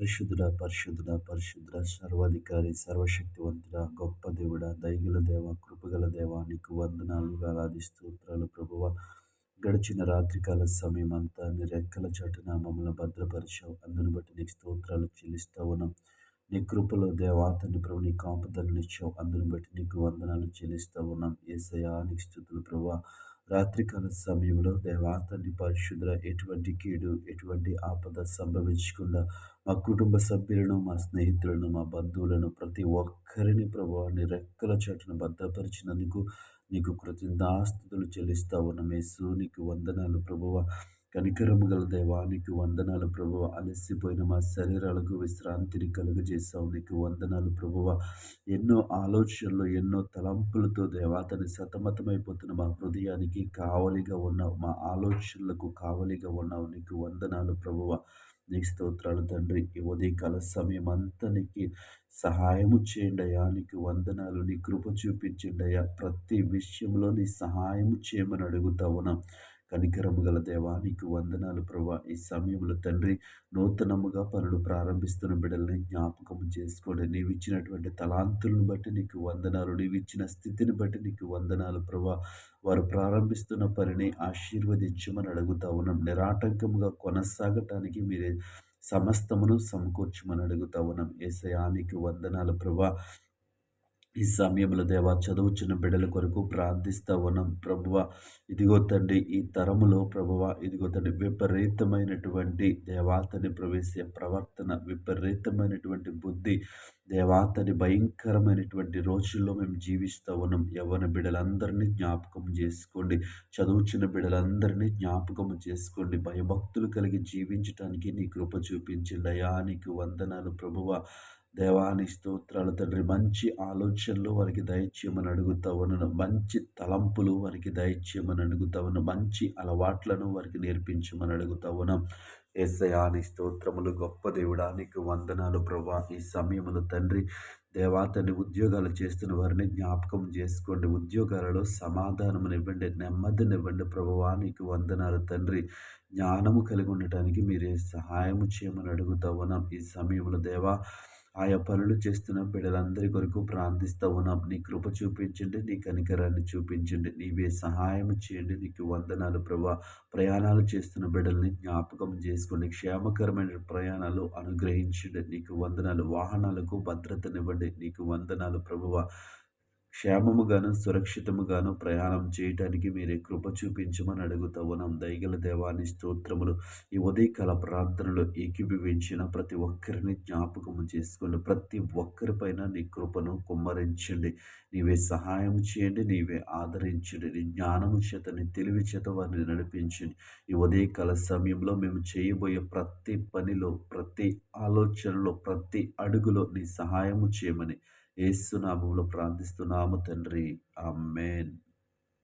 పరిశుద్ధుడ పరిశుద్ధుడ పరిశుద్ధుడ సర్వాధికారి సర్వశక్తివంతుడ గొప్ప దేవుడ దైగుల దేవ కృపగల దేవ నీకు వందనాలు వేలాది స్తోత్రాలు ప్రభువ. గడిచిన రాత్రికాల సమయం అంతా నీ రెక్కల చాటున మమ్మల్ని భద్రపరిచావు. అందును బట్టి నీకు స్తోత్రాలు చెల్లిస్తా ఉన్నాం. నీ కృపలో దేవాతని ప్రభు నీ కాపుదలనిచ్చావు అందును బట్టి నీకు వందనాలు చెల్లిస్తా ఉన్నాం. ఏసయా నీకు స్థుతులు ప్రభు రాత్రికాల సమయంలో దేవాతని పరిశుద్ర ఎటువంటి కీడు ఎటువంటి ఆపద సంభవించకుండా మా కుటుంబ సభ్యులను మా స్నేహితులను మా బంధువులను ప్రతి ఒక్కరిని ప్రభావాన్ని రెక్కల చాటును భద్రపరిచినందుకు నీకు కృతజ్ఞాస్తుతులు చెల్లిస్తా ఉన్న. మేసు నీకు వందనాలు ప్రభువ. కనికరము గల దేవానికి వందనాలు ప్రభువ. అలసిపోయిన మా శరీరాలకు విశ్రాంతిని కలుగజేసావు నీకు వందనాలు ప్రభువ. ఎన్నో ఆలోచనలు ఎన్నో తలంపులతో దేవాతని సతమతమైపోతున్న మా హృదయానికి కావలిగా ఉన్నావు. మా ఆలోచనలకు కావలిగా ఉన్నావు. నీకు వందనాలు ప్రభువ. నీ స్తోత్రాలు తండ్రి ఈ ఉదయకాల సమయం అంతా నీకు సహాయము చేయండి అయ్యా నీకు వందనాలు నీ కృప చూపించండి అయ్యా ప్రతి విషయంలో నీ సహాయము చేయమని అడుగుతా ఉన్నాం. కనికరము గల దేవా నీకు వందనాలు ప్రభా. ఈ సమయంలో తండ్రి నూతనముగా పనులు ప్రారంభిస్తున్న బిడ్డల్ని జ్ఞాపకం చేసుకోండి. నీవు ఇచ్చినటువంటి తలాంతులను బట్టి నీకు వందనాలు నీవు ఇచ్చిన స్థితిని బట్టి నీకు వందనాలు ప్రభా. వారు ప్రారంభిస్తున్న పనిని ఆశీర్వదించమని అడుగుతా ఉన్నాం. నిరాటంకముగా కొనసాగటానికి మీరే సమస్తమును సమకూర్చమని అడుగుతా ఉన్నాం. ఏసయానికి వందనాలు ప్రభా. ఈ సమయంలో దేవా చదువుచున్న బిడ్డల కొరకు ప్రార్థిస్తా ఉన్నాం. ప్రభువ ఇదిగో తండ్రి ఈ తరములో ప్రభువ ఇదిగో తండ్రి విపరీతమైనటువంటి దేవాతని ప్రవేశ ప్రవర్తన విపరీతమైనటువంటి బుద్ధి దేవాతని భయంకరమైనటువంటి రోజుల్లో మేము జీవిస్తూ ఉన్నాం. యవ్వన బిడ్డలందరినీ జ్ఞాపకం చేసుకోండి. చదువుచిన బిడ్డలందరినీ జ్ఞాపకం చేసుకోండి. భయభక్తులు కలిగి జీవించటానికి నీ కృప చూపించండి. అయా నీకు వందనాలు ప్రభువ. దేవాని స్తోత్రాలు తండ్రి మంచి ఆలోచనలు వారికి దయచేయమని అడుగుతా ఉన్నాను మంచి తలంపులు వారికి దయచేయమని అడుగుతా ఉన్నాను మంచి అలవాట్లను వారికి నేర్పించమని అడుగుతా ఉన్నాం ఏసయాని స్తోత్రములు గొప్ప దేవుడానికి వందనాలు ప్రభా. ఈ సమయములు తండ్రి దేవాతని ఉద్యోగాలు చేస్తున్న వారిని జ్ఞాపకం చేసుకోండి. ఉద్యోగాలలో సమాధానమునివ్వండి నెమ్మదినివ్వండి ప్రభువానికి వందనాలు తండ్రి. జ్ఞానము కలిగి ఉండటానికి మీరే సహాయము చేయమని అడుగుతా ఉన్నాం ఈ సమయంలో దేవా ఆయా పనులు చేస్తున్న బిడ్డలందరి కొరకు ప్రార్థిస్తూ ఉన్నాం. నీ కృప చూపించండి నీ కనికరాన్ని చూపించండి నీవే సహాయం చేయండి. నీకు వందనాలు ప్రభా. ప్రయాణాలు చేస్తున్న బిడ్డల్ని జ్ఞాపకం చేసుకోండి క్షేమకరమైన ప్రయాణాలు అనుగ్రహించండి. నీకు వందనాలు వాహనాలకు భద్రతనివ్వండి. నీకు వందనాలు ప్రభువ. క్షేమముగాను సురక్షితముగాను ప్రయాణం చేయటానికి మీరే కృప చూపించమని అడుగుతావు. ఉన్నాం దైగల దేవాన్ని స్తోత్రములు ఈ ఉదయకాల ప్రార్థనలో ఏకీభవించిన ప్రతి ఒక్కరిని జ్ఞాపకము చేసుకోండి ప్రతి ఒక్కరిపైన నీ కృపను కుమ్మరించండి. నీవే సహాయం చేయండి నీవే ఆదరించండి. నీ జ్ఞానము చేత నీ తెలివి చేత వారిని నడిపించండి. ఈ ఉదయకాల సమయంలో మేము చేయబోయే ప్రతి పనిలో ప్రతి ఆలోచనలో ప్రతి అడుగులో నీ సహాయము చేయమని ఏసునామంలో ప్రార్థిస్తున్నాము తండ్రి. ఆమెన్.